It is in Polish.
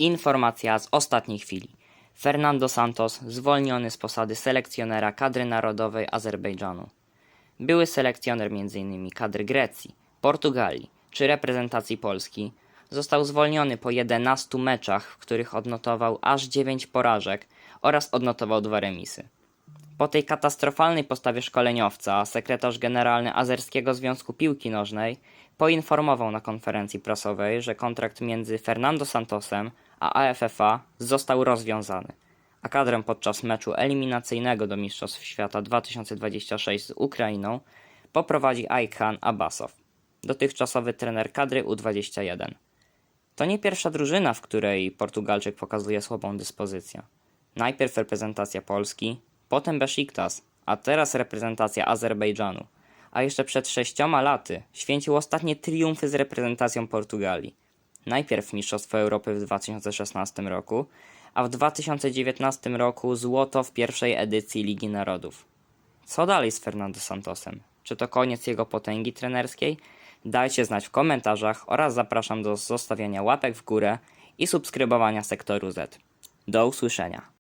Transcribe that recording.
Informacja z ostatniej chwili. Fernando Santos zwolniony z posady selekcjonera kadry narodowej Azerbejdżanu. Były selekcjoner m.in. kadry Grecji, Portugalii czy reprezentacji Polski został zwolniony po 11 meczach, w których odnotował aż 9 porażek oraz odnotował dwa remisy. Po tej katastrofalnej postawie szkoleniowca sekretarz generalny Azerskiego Związku Piłki Nożnej poinformował na konferencji prasowej, że kontrakt między Fernando Santosem a AFFA został rozwiązany, a kadrę podczas meczu eliminacyjnego do Mistrzostw Świata 2026 z Ukrainą poprowadzi Aykhan Abbasow, dotychczasowy trener kadry U21. To nie pierwsza drużyna, w której Portugalczyk pokazuje słabą dyspozycję. Najpierw reprezentacja Polski, potem Besiktas, a teraz reprezentacja Azerbejdżanu. A jeszcze przed sześcioma laty święcił ostatnie triumfy z reprezentacją Portugalii. Najpierw Mistrzostwo Europy w 2016 roku, a w 2019 roku złoto w pierwszej edycji Ligi Narodów. Co dalej z Fernando Santosem? Czy to koniec jego potęgi trenerskiej? Dajcie znać w komentarzach oraz zapraszam do zostawiania łapek w górę i subskrybowania sektoru Z. Do usłyszenia.